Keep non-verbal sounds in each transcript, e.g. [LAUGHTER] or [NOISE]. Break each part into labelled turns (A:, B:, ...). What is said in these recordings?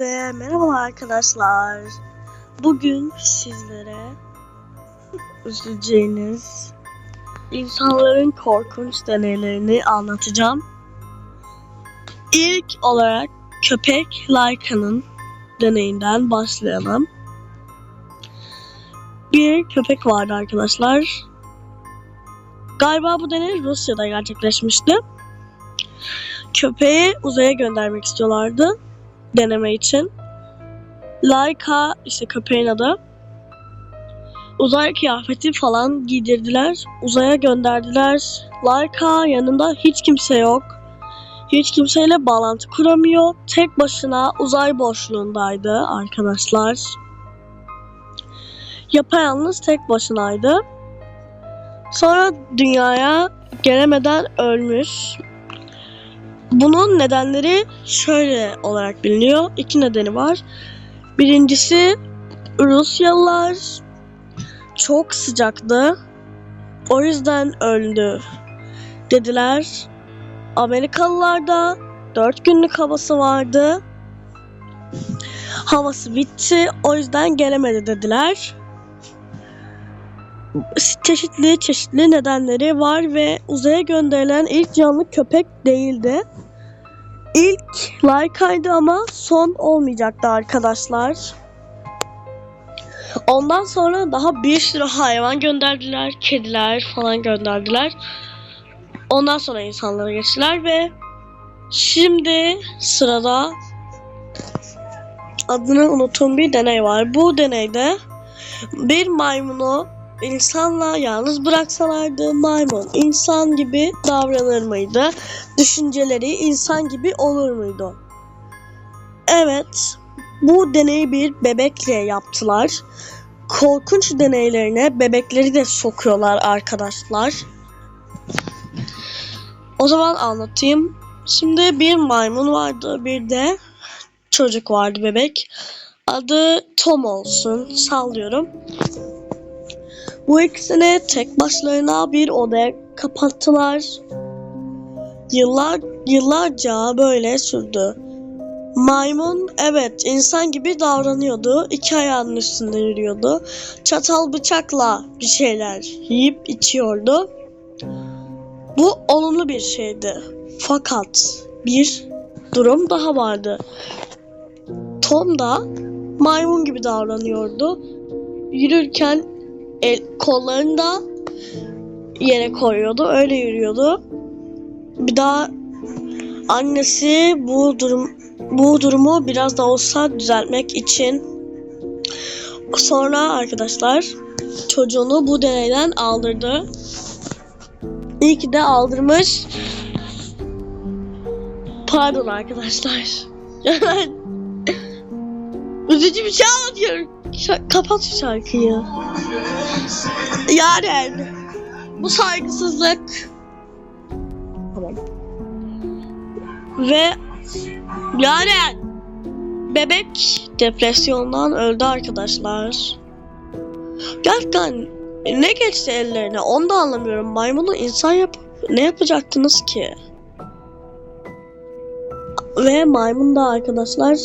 A: Ve merhaba arkadaşlar. Bugün sizlere üzüleceğiniz insanların korkunç deneylerini anlatacağım. İlk olarak köpek Layka'nın deneyinden başlayalım. Bir köpek vardı arkadaşlar. Galiba bu deney Rusya'da gerçekleşmişti. Köpeği uzaya göndermek istiyorlardı deneme için. Laika işte köpeğin adı. Uzay kıyafeti falan giydirdiler. Uzaya gönderdiler. Laika yanında hiç kimse yok. Hiç kimseyle bağlantı kuramıyor. Tek başına uzay boşluğundaydı arkadaşlar. Yapayalnız tek başınaydı. Sonra dünyaya gelemeden ölmüş. Bunun nedenleri şöyle olarak biliniyor. İki nedeni var. Birincisi Rusyalılar çok sıcaktı. O yüzden öldü dediler. Amerikalılar da 4 günlük havası vardı. Havası bitti. O yüzden gelemedi dediler. Çeşitli çeşitli nedenleri var ve uzaya gönderilen ilk canlı köpek değildi. İlk Laika'ydı ama son olmayacaktı arkadaşlar. Ondan sonra daha bir sürü hayvan gönderdiler. Kediler falan gönderdiler. Ondan sonra insanlara geçtiler ve şimdi sırada adını unuttuğum bir deney var. Bu deneyde bir maymunu insanla yalnız bıraksalardı maymun insan gibi davranır mıydı? Düşünceleri insan gibi olur muydu? Evet, bu deneyi bir bebekle yaptılar. Korkunç deneylerine bebekleri de sokuyorlar arkadaşlar. O zaman anlatayım. Şimdi bir maymun vardı, bir de çocuk vardı bebek. Adı Tom olsun, sallıyorum. Bu ikisini tek başlarına bir odaya kapattılar. Yıllar yıllarca böyle sürdü. Maymun evet insan gibi davranıyordu. İki ayağının üstünde yürüyordu. Çatal bıçakla bir şeyler yiyip içiyordu. Bu olumlu bir şeydi. Fakat bir durum daha vardı. Tom da maymun gibi davranıyordu. Yürürken el, kollarını da yere koyuyordu. Öyle yürüyordu. Bir daha annesi bu durum bu durumu biraz da olsa düzeltmek için sonra arkadaşlar çocuğunu bu deneyden aldırdı. İyi ki de aldırmış. Pardon arkadaşlar. [LAUGHS] Üzücü bir şey anlatıyorum. Kapat şu şarkıyı. Yaren. Bu saygısızlık. Tamam. Ve Yaren. Bebek depresyondan öldü arkadaşlar. Gerçekten ne geçti ellerine onu da anlamıyorum. Maymunu insan yapıp ne yapacaktınız ki? Ve maymun da arkadaşlar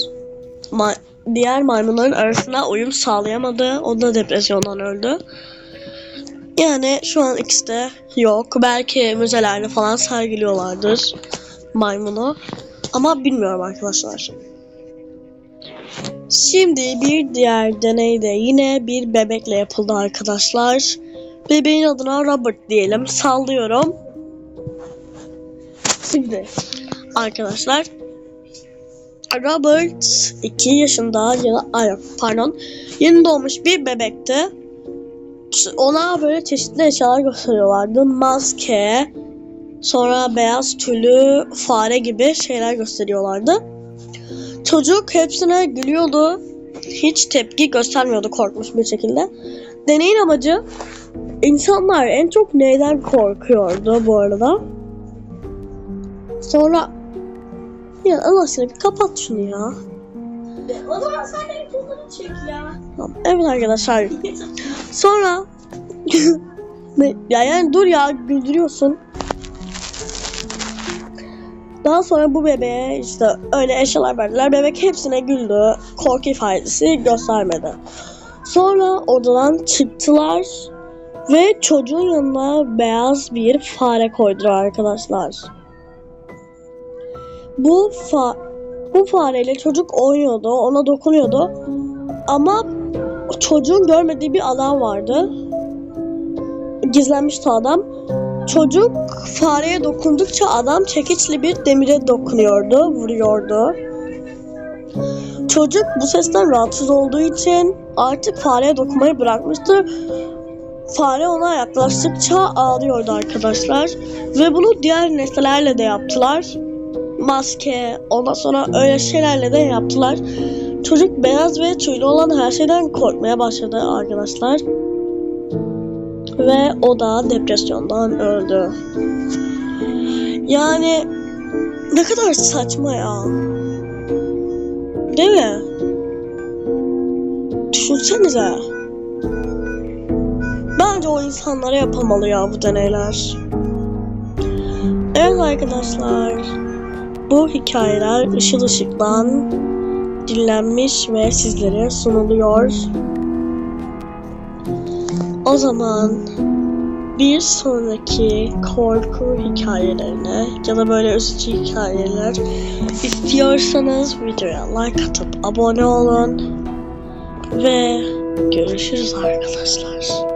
A: ma- diğer maymunların arasına uyum sağlayamadı. O da depresyondan öldü. Yani şu an ikisi de yok. Belki müzelerde falan sergiliyorlardır maymunu. Ama bilmiyorum arkadaşlar. Şimdi bir diğer deney de yine bir bebekle yapıldı arkadaşlar. Bebeğin adına Robert diyelim. Sallıyorum. Şimdi arkadaşlar Robert 2 yaşında ya da pardon yeni doğmuş bir bebekti. Ona böyle çeşitli eşyalar gösteriyorlardı. Maske, sonra beyaz tülü, fare gibi şeyler gösteriyorlardı. Çocuk hepsine gülüyordu. Hiç tepki göstermiyordu korkmuş bir şekilde. Deneyin amacı insanlar en çok neyden korkuyordu bu arada. Sonra ya Allah aşkına bir kapat şunu ya.
B: O zaman sen de bir fotoğraf çek ya.
A: Tamam. Evet arkadaşlar. [LAUGHS] Sonra [LAUGHS] ne? Ya yani dur ya güldürüyorsun. Daha Daha sonra bu bebeğe işte öyle eşyalar verdiler. Bebek hepsine güldü. Korku ifadesi göstermedi. Sonra odadan çıktılar ve çocuğun yanına beyaz bir fare koydular arkadaşlar. Bu fa bu fareyle çocuk oynuyordu, ona dokunuyordu. Ama çocuğun görmediği bir adam vardı. Gizlenmişti adam. Çocuk fareye dokundukça adam çekiçli bir demire dokunuyordu, vuruyordu. Çocuk bu sesten rahatsız olduğu için artık fareye dokunmayı bırakmıştı. Fare ona yaklaştıkça ağlıyordu arkadaşlar. Ve bunu diğer nesnelerle de yaptılar. Maske, ondan sonra öyle şeylerle de yaptılar. Çocuk beyaz ve tüylü olan her şeyden korkmaya başladı arkadaşlar. Ve o da depresyondan öldü. Yani ne kadar saçma ya. Değil mi? Düşünsenize. Bence o insanlara yapılmalı ya bu deneyler. Evet arkadaşlar. Bu hikayeler ışıl ışıktan dinlenmiş ve sizlere sunuluyor. O zaman bir sonraki korku hikayelerine ya da böyle üzücü hikayeler istiyorsanız videoya like atıp abone olun ve görüşürüz arkadaşlar.